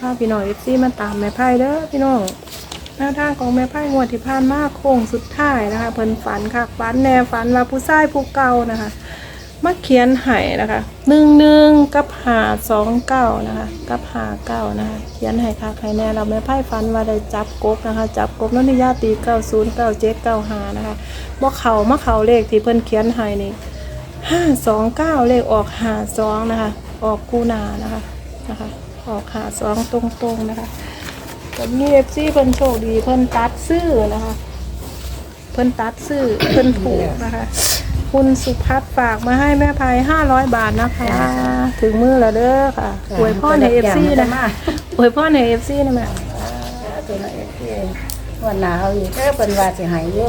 พาพี่น้องเอฟซีมาตามแม่ไพ่เด้อพี่น้องแนวทางของแม่ไพ่งวดที่ผ่านมาโค้งสุดท้ายนะคะเพิ่นฝันค่ะฝันแน่ฝันว่าผู้ชายผู้เก่านะคะมาเขียนให้นะคะหนึ่งหนึ่งกับหาสองเก้านะคะกับหาเก้านะคะเขียนให้ค่ะใครแน่เราแม่ไพ่ฝันว่าได้จับกบนะคะ จับกบนั่นทิยาตีเก้าศูนย์เก้าเจ็ดเก้าหานะคะบ่เขามาเขาเลขที่เพิ่นเขียนให้นี่ห้าสองเก้าเลขออกหาสองนะคะ ออกคูนานะคะนะคะ ออกหาสองตรงๆนะคะแต่มีเอฟซีเพิ่นโชคดีเพิ่นตัดซื้อนะคะ เพิ่นตัดซื้อเพิ่นถูกนะคะ คุณสุพัฒน์ฝากมาให้แม่พายห้าร้อยบาทนะคะ ถึงมือแล้วเด้อค่ะอวยพ่อในเอฟซีนะอวยพ่อในเอฟซีนะแม่ตัวนั้นเองที่วันหนาวอยู่ก็เป็นว่าสิหายอยู่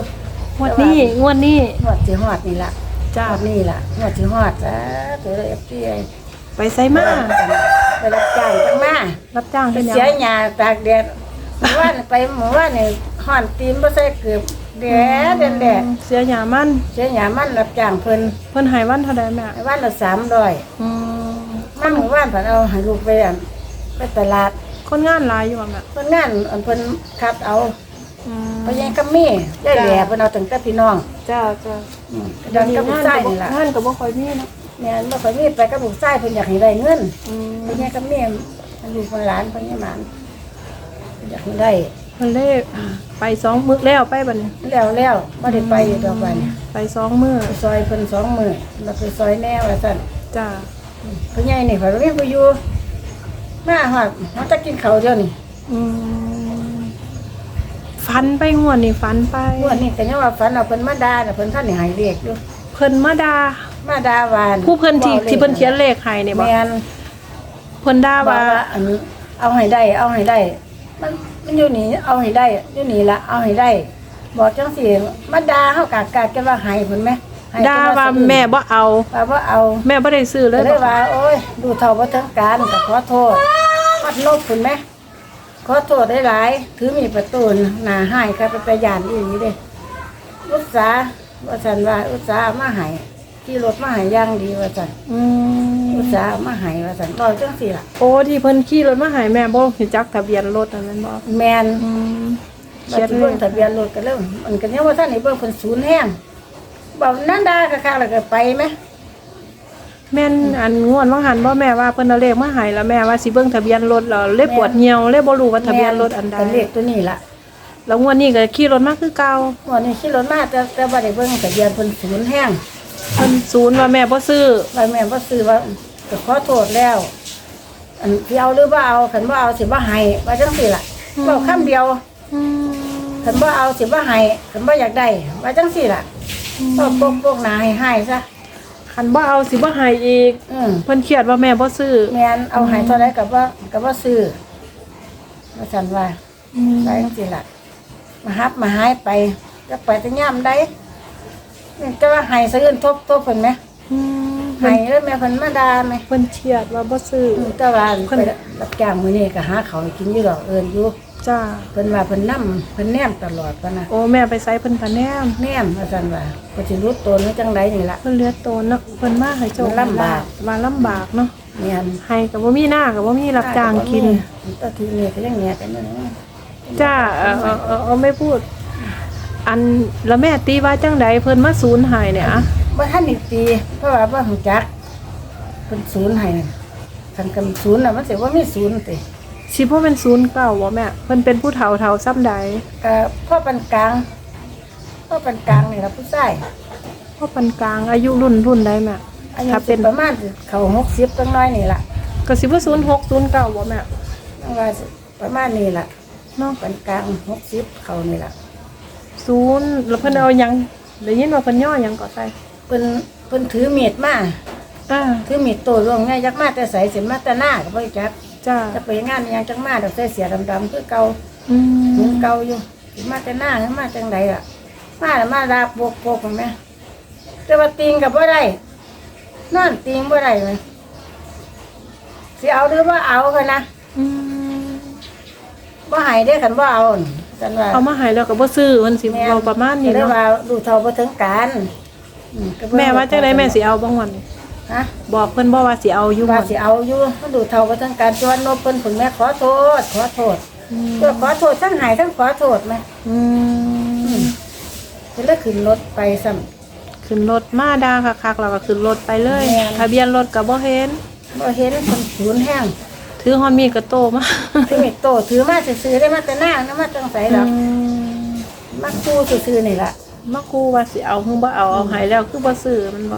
งวดนี้งวดนี้หอดสิฮอดนี่ล่ะจ้าฮอดนี่ล่ะหอดสิฮอดจ้าตัวเอฟซีไปไซมา ไปรับจ้างจังมารับจ้างไปเป็นหยัเสียงหญ้าตากแดดหมู่บ้านไปหมู่บ้านนี่ห่อนตีนบ่ใส่เกือบแดดแดดแดดเสียหยามันเสียหญ้ามันรับจ้างเพิ่นเพิ่นใหายวันเท่าใดแม่ให้วันละ300อืมมันหมู่บ้านเพิ่นเอาให้ลูกไปอั่นไปตลาดคนงานหลายอยู่อะแม่เพิ่นงานอันเพิ่นคัดเอาอืมเพราะยังก็มีได้แหล่เพิ่นเอาตั้งแต่พี่น้องจ้าจ้าอืมเดินกับลูกชายนี่ล่ะงานกับบ่ค่อยมีเนาะ แม่นบ่ค่อยมีไปกับลูกชายเพิ่นอยากให้ได้เงินอืมเพิ่นยังก็มีลูกเพิ่นหลานเพิ่นยังหลานเพิ่นอยากให้ได้เพิ่นเลขไปสองมื้อแล้วไปบัดนี้แล้วแล้วบ่ได้ไปอยู่ดอกวันไปสองมื้อไปซอยเพิ่นสองมื้อแล้วไปซอยแนวว่าซั่นจ้าเพิ่นใหญ่นี่เพิ่นบ่มีผู้อยู่มาฮอดมันจะกินข้าวเดี๋ยวนี้อืมฟันไปงวดนี่ฟันไปงวดนี้ก็ยังว่าฝันเอาเพิ่นมาด่าน่ะเพิ่นท่านนี่ให้เรียกอยู่ เพิ่นมาด่า มาด่าหวานผู้เพิ่นที่ที่เพิ่นเขียนเลขให้นี่บ่แม่นเพิ่นด่าว่าว่าอันเอาให้ได้ เอาให้ได้ มันมันอยู่นี่เอาให้ได้อยู่นี่ละเอาให้ได้ บอกจังสิมาด่าเฮากากกากกันว่าให้เพิ่นไหมให้ด่าว่าแม่บ่เอา ว่าบ่เอา แม่บ่ได้ซื้อเลเลยยบ่ว่าโอ้ยดูเท่าบ่ถึงการก็ขอโทษพัดลบเพิ่นไหมขอโทษได้หลายถือมีดประตูหน้าให้ก็ไปไปย่านอีหลีเด้อุตสาห์ว่าซั่นว่าอุตสาห์เอามาให้ ขี่รถมาให้อย่างดีว่าซั่นอืมอุตสาห์เอามาให้ว่าซั่นเว้าจังซี่ล่ะ โอ้ที่เพิ่นขี่รถมาให้แม่บ่รู้จักทะเบียนรถนั่นแม่นบ่แม่นอืมเขีเขียยนนเลเบิ่ยงทะเบียนรถก็เริ่มมันก็ยังว่าท่านนี่เบิ่งเพิ่นศูนย์แห้งบอกนั่นดาค่ะๆแล้วก็ไปไหมแม่นอันงวนว่างหันบ่แม่ว่าเพิ่นเอาเลขมาให้แล้วแม่ว่าสิเบิ่งทะเบียนรถแล้วเลยปวดเหี่ยวเลยบ่รู้ว่าทะเบียนรถอันใดก็เลขตัวนี้ล่ะแล้วงวดนี้ก็ขี่รถมาคือเก่าวันนี้ขี่รถมาแต่แต่บ่ได้เบิ่งทะเบียนเพิ่นศูนย์แห้ง เพิ่นศูนย์ว่าแม่บ่ซื้อ ว่าแม่บ่ซื้อว่าก็ขอโทษแล้ว อันสิเอาหรือบ่เอาคันบ่เอาสิบ่ให้ว่าจังซี่ล่ะเว้าคำเดียวอืมคันบ่เอาสิบ่ให้คันบ่อยากได้ว่าจังซี่ล่ะก็ปกปกหน้าให้ให้ซะคันบ่เอาสิบ่ให้อีกอืมเพิ่นเครียดว่าแม่บ่ซื้อแม่นเอาให้เท่าใดก็บ่ก็บ่ซื้อว่าซั่นว่าอืมไปจังซี่ล่ะมาฮับมาหายไปจะไปแต่ย่ำได้นี่ จะว่าใหายสะอื่นทบทบเพิ่นไหมอืมใหายแล้วแม่เพิ่นมาด่าไหมเพิ่นเครียดว่าบ่ซื้ออืมแต่ว่าไปรับจ้างมื้อนี้ก็หาเขาวให้กินอยู่ดอกเอิ้นอยู่จ้าเพิ่นว่าเพิ่นนำเพิ่นแนมตลอดปะนะโอ้แม่ไปไสเพิ่นพะแนมแนมว่าซั่นว่าเพิ่นสิรู้ตัวนี่จังไดนี่ล่ะ เพิ่นเลือดโตนเนาะเพิ่นมาให้โชคมันลำบาก มาลำบากเนาะแม่นให้ก็บ่มีหน้าก็บ่มีรับจ้างกิน แตทีนี้ก็ยังแหน่กันอยู่นะจ้าเออเออเออเออไม่พูด อันแล้วแม่ตีว่าจังใดเพิ่นมาศูนย์ใหายเนี่ยอะบ่ทันได้ตีเพราะว่าบ่ฮู้จักเพิ่นศูนย์ให้นั่นคันกำศูนย์น่ะมันสิว่ามีศูนย์ติสิพ่อเป็นศูนย์เก่าบ่แม่เพิ่นเป็นผู้เฒ่าเฒ่าซ้ำใดก็พ่อปานกลางพ่อปานกลางนี่ล่ะผู้ชายพ่อปานกลางอายุรุ่นรุ่นใดแม่อายุถ้าสิเป็นประมาณเขาหกสิบตั้งน้อยนี่ล่ะก็สิบ่ศูนย์หกศูนย์เก่าบ่แม่ตั้งว่าสิประมาณนี้ล่ะเนาะปานกลางหกสิบเขานี่ล่ะ ศูนย์แล้วเพิ่นเอาหยังได้ยินว่าเพิ่นย่อหยังก็ใส่เพิ่นเพิ่นถือมีดมาอ่าถือมีดโตลงไงยักมาแต่ใสเสิมาแต่หน้าก็บ่รู้จักจ้าจะไปงานอิหยังจักมาดอกใส่เสียดำๆคือเก่าอืเหมือนมเก่าอยู่สิมาแต่หน้าหรือมาจังไดล่ะ มาแล้วมาดาปกปกๆแม่แต่ว่าติงก็บ่ได้นอนติงบ่ได้เลยสิเอาหรือว่าเอากันนะ อืมบ่ให้ได้คันบ่เอา จันว่าเอามาให้แล้วก็บ่ซื้อเพิ่นสิเว้าประมาณนี้ก็เลยเนาะว่าดูเท่าบ่ถึงการอืก็เบิ่งแม่ว่าจังไดแม่สิเอาบ้างวันนี้กฮะ บอกเพิ่นบ่ว่าสิเอาอยู่ว่าบ่สิเอาอยู่มันดูเท่าว่าทั้งการจวนนบเพิ่นผลแม่ขอโทษ ขอโทษอืมเพื่อขอโทษทั้งหายทั้งขอโทษไหมอืมจะเลยขึ้นรถไปซ้ขึ้นรถมาดาคักๆแล้วก็ขึ้นรถไปเลยแม่น ทะเบียนรถก็บ่เห็นำบ่เห็นคนศูนย์แห้ง ถือฮอนมีดก็โตมาถือมีดโตถือมาซื้อๆได้มาแต่หน้านะมาจังไสดอกอืมมาคู่ซื้อๆนี่ล่ะมากูว่าสิเอาฮึงบ่เอาเอาใหายแล้วคือบ่ซื้อมันบ่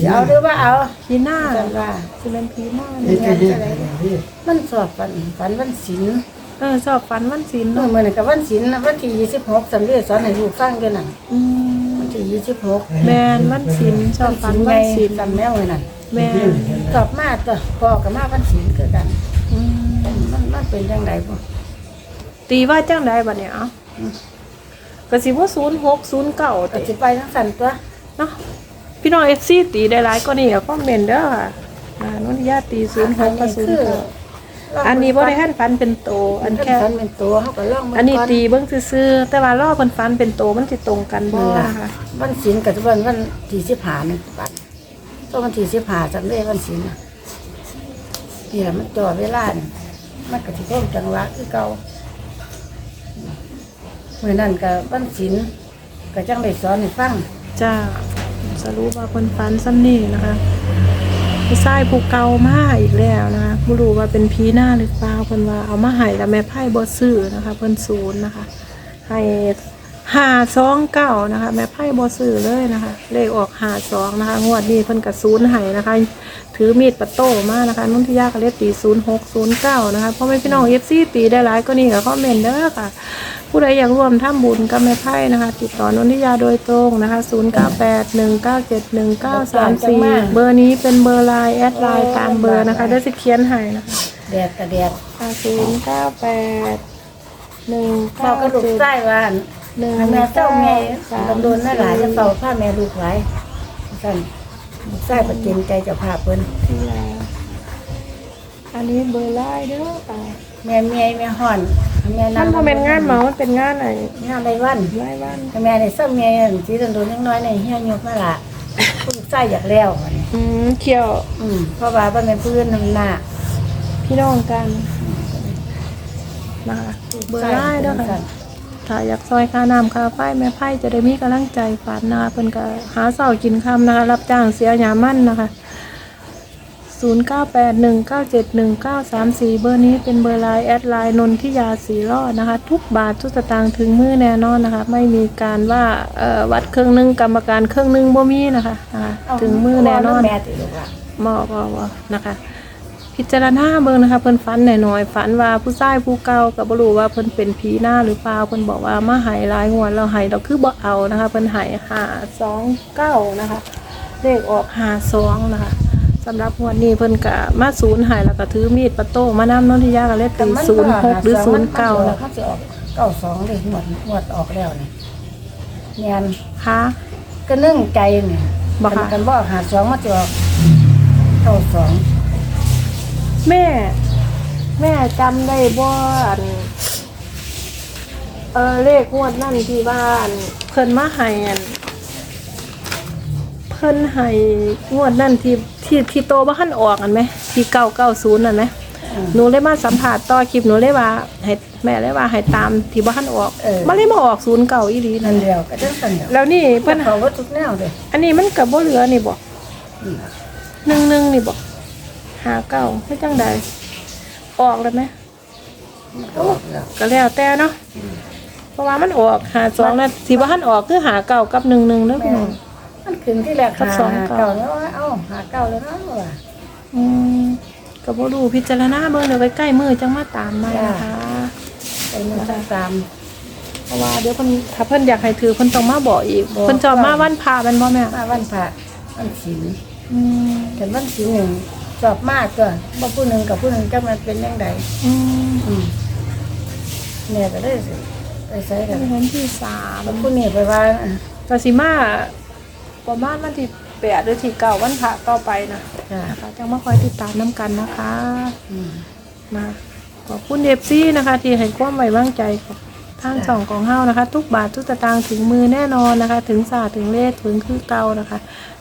สิเอาหรือว่าเอาพี่หน้าจังว่าสิเป็นพี่หน้านี่ไงอะไรมันสอบฝันฝันวันศิลป์เออชอบฝันวันศีลเมื่อเนาะมื้อนั้นก็วันศิลป์นะวันที่26สำเร็จสอนให้ลูกฟังอยู่นั่นอืมวันที่26แม่นวันศีลชอบฝันไงวันศีลจำแม่มื้อนั้น แม่นตอบมาตัวพ่อกับมาวันศิลป์คือกันอืมมันมันเป็นจังไดบ่ตีว่าจังไดบัดเนี่ยเอ้าก็สิบ่0609ก็ติสิไปทั้งสั่นตัวเนาะพี่น้อง FC ตีได้หลายกว่านี้ก็คอมเมนต์เด้อค่ะอ่านนทิยาตี06กับ09อันนี้บ่ได้หันฟันเป็นโต อัอันนแค่แค่ฝันเป็นตัวเขาก็ลองมัอันนี้ตีเบิ่งซื่อๆแต่ว่ารอบเพิ่นฟันเป็นโตมันสิตรงกันบ่ค่ะวันศิลป์กับวันวันที่15นี่ปัด ตัววันที่15จังได้วันศิลป์น่ะนี่ล่ะมันจ่อเวลานี่มันก็สิคงจังหวะคือเก่ามื้อนั้นก็วันศิลป์ก็จังได้สอนให้ฟังจ้าสรุปว่าเพิ่นฟันซ้ำนี่นะคะผู้ชายผู้เก่ามาอีกแล้วนะคะบ่รู้ว่าเป็นผีหน้าหรือเปล่าเพิ่นว่าเอามาให้แล้วแม่ไพ่บ่ซื้อนะคะ เพิ่นศูนย์นะคะ ให้ ห้าสองเก้านะคะ แม่ไพ่บอซื้อเลยนะคะ เลขออกห้าสองนะคะ งวดนี้เพิ่นกับศูนย์ให้นะคะ ถือมีดปัตโต้มานะคะ นุ่นที่ยากก็เลขตีศูนย์หกศูนย์เก้านะคะเพราะไม่พี่น้องเอฟซีตีได้หลายก็นี่กับคอมเมนต์เด้อค่ะ ผู้ใดอยากร่วมทำบุญกับแม่ไพ่นะคะ ติดต่อนุ่นทิยาโดยตรงนะคะศูนย์เก้าแปดหนึ่งเก้าเจ็ดหนึ่งเก้าสามสี่เบอร์นี้เป็นเบอร์ไลน์แอดไลน์ตามเบอร์นะคะ ได้สิเขียนให้นะคะแดดก็แดดศูนย์เก้าแปดหนึ่งพ่อเก้าก็ลูกเจ็ดใต้ว่า หนึ่งแม่เจ้าแม่สามลำโดนนั่นหลายจะเฝ้าผ้าแม่ลูกหลายสั่นลูกใต้ประเจนใจเจะพาพเพิ่นที่แล้วอันนี้เบอร์ไล่เด้อค่ะ แม่เมียแม่ห่อนแม่มันพอเป็นงานเหมามันเป็นงานไหนงานไรวันรายวันแม่ในเศร้าเมียสีโดนๆยังน้อยในเฮียยกมาละลูกใต้อยากแล้วบัดนี้อืมเขียว อืมเพราะว่าบ่แม่นพื้นน้ำหน้าพี่น้องกันนะคะเบอร์ไล่เด้อค่ะ ถ้าอยากซอยค่าน้ำค่าไฟแม่ไพ่จะได้มีกำลังใจฝันนะคะเพิ่นก็หาเสากินคำนะคะรับจ้างเสียหยามั่นนะคะ 0981971934 เบอร์นี้เป็นเบอร์ไลน์แอดไลน์นนทิยาสีรอดนะคะ ทุกบาททุกสตางค์ถึงมือแน่นอนนะคะ ไม่มีการว่าเอ่อวัดเครื่องหนึงกรรมการเครื่องหนึงบ่มีนะคะนะคะ ถึงมือแน่นอน แม่ติลูกว่าหมอบอกว่านะคะ พิจารณาเบิ่งนะคะ เพิ่นฝันหน่อยๆฝันว่าผู้ชายผู้เก่าก็บ่รู้ว่าเพิ่นเป็นผีหน้าหรือเปล่าเพิ่นบอกว่ามาใหายหลายงวดแล้วใหายเราคือบ่เอานะคะ เพิ่นใหาย529นะคะ เลขออก52นะคะสำหรับงวดนี้เพิ่นก็มาศูนย์ใหายแล้วก็ถือมีดปะโต้มานำนนทิยาก็เลยตี06หรือ09นะมันสิออกเก้าสองเลยหมดหมดออกแล้วนี่แม่นค่ะก็นึ่งใจเนี่ยบ่ค่ะกันบ่หาสองมาจะออกเก้าสอง แม่ แม่จำได้บ่อันเออเลขงวดนั่นที่บ้าน เพิ่นมาให้อันเพิ่นให้งวดนั่นที่ที่ที่โตบ่ทันออกอันไหมที่990นั่นไหมหนูเลยมาสัมภาษณ์ต่อคลิปหนูเลยว่าให้แม่เลยว่าให้ตามที่บ่ทันออกมันเลยมาออก09อีหลีนั่นั่นนเดียวก็จังสันเดียวแล้วนี่เพิ่เพิ่นนเขาว่าทุกแนวเลยอันนี้มันก็บ่เหลือนี่บ่หนึ่งหนึ่งนี่บ่ หาเก้าไม่จังใดออกเลยไหมมันก็ออกแล้วก็แล้วแต่เนาะเพราะว่ามันออกหาสองนะที่ว่าท่านออกคือหาเก่ากับหนึ่งหนึ่งเด้อแม่พี่น้อง มันขึ้นที่แรกกับหาสองหาเก้าเก่าแล้วว่าเอ้าหาเก่าแล้วเนาะว่าอืมก็บ่รู้พิจารณาเบิ่งเดี๋ยวใกล้ๆมือจังมาตามมานะคะไปมันตามตามเพราะว่าเดี๋ยวเพิ่นถ้าเพิ่นอยากให้ถือเพิ่นต้องมาบอกอีกบอกเพิ่นจอมมาวันพาแม่นบ่แม่มาวันพระวันศีลอืมแต่วันศีลหนึ่ง สอบมากตัวบ่ผู้หนึ่งกับผู้หนึ่งจะมันเป็นยังไงอืมอืมแม่ก็ได้สิไปใส่กันเป็นวันที่สามแล้วผู้นี้ไปว่าอะก็สิมาประมาณวันที่แปดหรือที่เก้าวันพระต่อไปนะจ้ะนะคะจังมาคอยติดตามน้ำกันนะคะ อืม มาขอบคุณเอฟซีนะคะ ที่ให้ความไว้วางใจกับทางช่องของเฮานะคะ ทุกบาททุกสตางค์ถึงมือแน่นอนนะคะ ถึงศาสตร์ถึงเลขถึงคือเก่านะคะ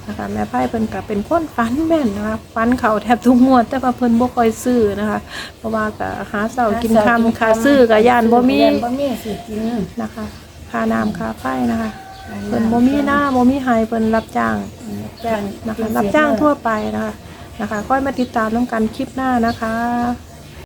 นะคะแม่ไพ่เพิ่นก็เป็นคนฝันแม่นนะคะฝันเขาแทบทุกงวด แต่ว่าเพิ่นบ่ค่อยซื้อนะคะ เพราะว่าก็หาเสากินคำค่ะซื้อก็ย่านบ่มียานบ่มีสิกินนะคะค่าน้ำค่าไฟนะคะเพิ่นบ่มีหน้าบ่มีไฮเพิ่นรับจ้างจ้างนะคะรับจ้างทั่วไปนะคะนะคะค่อยมาติดตามน้องกันคลิปหน้านะคะ